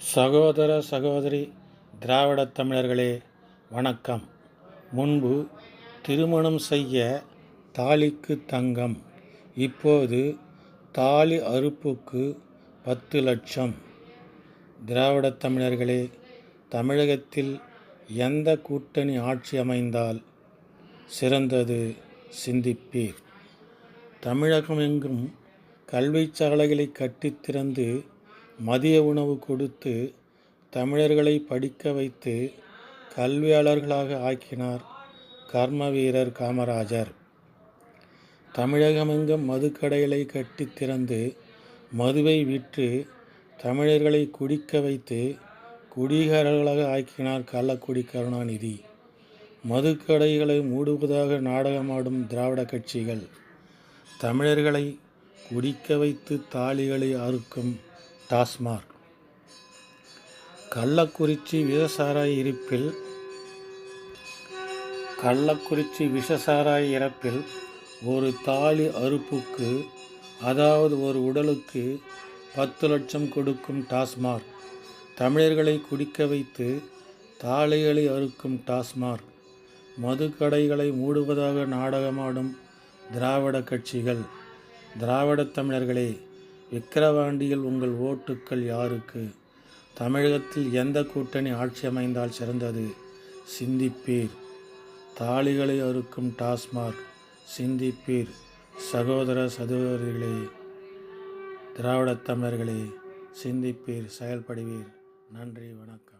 சகோதர சகோதரி திராவிடத் தமிழர்களே வணக்கம். முன்பு திருமணம் செய்ய தாலிக்கு தங்கம் இப்போது தாலி அறுப்புக்கு பத்து லட்சம். திராவிடத் தமிழர்களே தமிழகத்தில் எந்த கூட்டணி ஆட்சி அமைந்தால் சிறந்தது சிந்திப்பீர். தமிழகமெங்கும் கல்விச் சாலைகளை கட்டித் திறந்து மதிய உணவு கொடுத்து தமிழர்களை படிக்க வைத்து கல்வியாளர்களாக ஆக்கினார் கர்ம வீரர் காமராஜர். தமிழகமெங்கும் மதுக்கடைகளை கட்டித் திறந்து மதுவை விற்று தமிழர்களை குடிக்க வைத்து குடிகாரர்களாக ஆக்கினார் கள்ளக்குடி கருணாநிதி. மதுக்கடைகளை மூடுவதாக நாடகமாடும் திராவிட கட்சிகள் தமிழர்களை குடிக்க வைத்து தாலிகளை அறுக்கும் டாஸ்மார்க் கள்ளக்குறிச்சி விஷசாராய் இருப்பில் கள்ளக்குறிச்சி விஷசாராய் இறப்பில் ஒரு தாலி அறுப்புக்கு அதாவது ஒரு உடலுக்கு பத்து லட்சம் கொடுக்கும் டாஸ்மார்க் தமிழர்களை குடிக்க வைத்து தாலிகளை அறுக்கும் டாஸ்மாக். மதுக்கடைகளை மூடுவதாக நாடகமாடும் திராவிட கட்சிகள். திராவிடத் தமிழர்களே விக்கிரவாண்டியில் உங்கள் ஓட்டுக்கள் யாருக்கு? தமிழகத்தில் எந்த கூட்டணி ஆட்சி அமைந்தால் சிறந்தது? சிந்திப்பீர். தாலிகளை அறுக்கும் டாஸ்மாக். சிந்திப்பீர். சகோதர சகோதரிகளே திராவிடத் தமிழர்களே சிந்திப்பீர் செயல்படுவீர். நன்றி வணக்கம்.